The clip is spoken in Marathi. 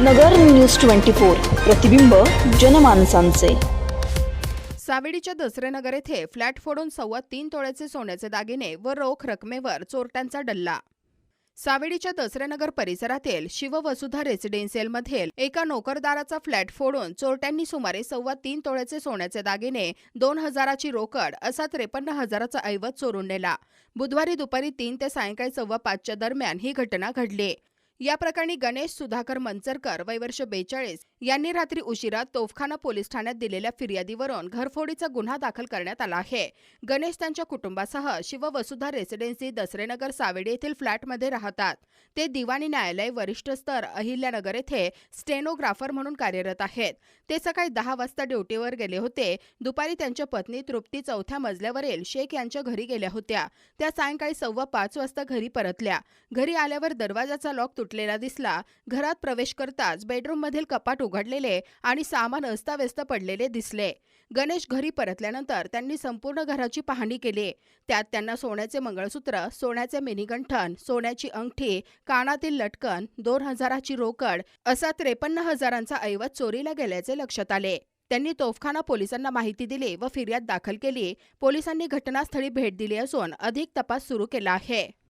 नगर न्यूज ट्वेंटी फोर प्रतिबिंब जनमानसांचे. सावेडीच्या दसरेनगर येथे फ्लॅट फोडून सव्वा तीन तोळ्याचे सोन्याचे दागिने व रोख रकमेवर चोरट्यांचा डल्ला. सावेडीच्या दसरेनगर परिसरातील शिववसुधा रेसिडेन्सियलमधील एका नोकरदाराचा फ्लॅट फोडून चोरट्यांनी सुमारे सव्वा तीन तोळ्याचे सोन्याचे दागिने दोन हजाराची रोकड असा त्रेपन्न हजाराचा ऐवज चोरून नेला. बुधवारी दुपारी तीन ते सायंकाळी सव्वा पाचच्या दरम्यान ही घटना घडली. या प्रकरणी गणेश सुधाकर मंचरकर वय वर्ष बेचाळीस यांनी रात्री उशिरा तोफखाना पोलीस ठाण्यात दिलेल्या फिर्यादीवरून घरफोडीचा गुन्हा दाखल करण्यात आला आहे. गणेश त्यांच्या कुटुंबासह शिव वसुधा रेसिडेन्सी दसरेनगर सावेडी येथील फ्लॅटमध्ये राहतात. ते दिवाणी न्यायालय वरिष्ठ स्तर अहिल्यानगर येथे स्टेनोग्राफर म्हणून कार्यरत आहेत. ते सकाळी दहा वाजता ड्युटीवर गेले होते. दुपारी त्यांच्या पत्नी तृप्ती चौथ्या मजल्यावरील शेख यांच्या घरी गेल्या होत्या. त्या सायंकाळी सव्वा पाच वाजता घरी परतल्या. घरी आल्यावर दरवाजाचा लॉक सुटलेला दिसला. घरात प्रवेश करताच बेडरूममधील कपाट उघडलेले आणि सामान अस्ताव्यस्त पडलेले दिसले. गणेश घरी परतल्यानंतर त्यांनी संपूर्ण घराची पाहणी केली. त्यात त्यांना सोन्याचे मंगळसूत्र सोन्याचे मिनीगंठन सोन्याची अंगठी कानातील लटकन दोन हजाराची रोकड असा त्रेपन्न हजारांचा ऐवज चोरीला गेल्याचे लक्षात आले. त्यांनी तोफखाना पोलिसांना माहिती दिली व फिर्याद दाखल केली. पोलिसांनी घटनास्थळी भेट दिली असून अधिक तपास सुरू केला आहे.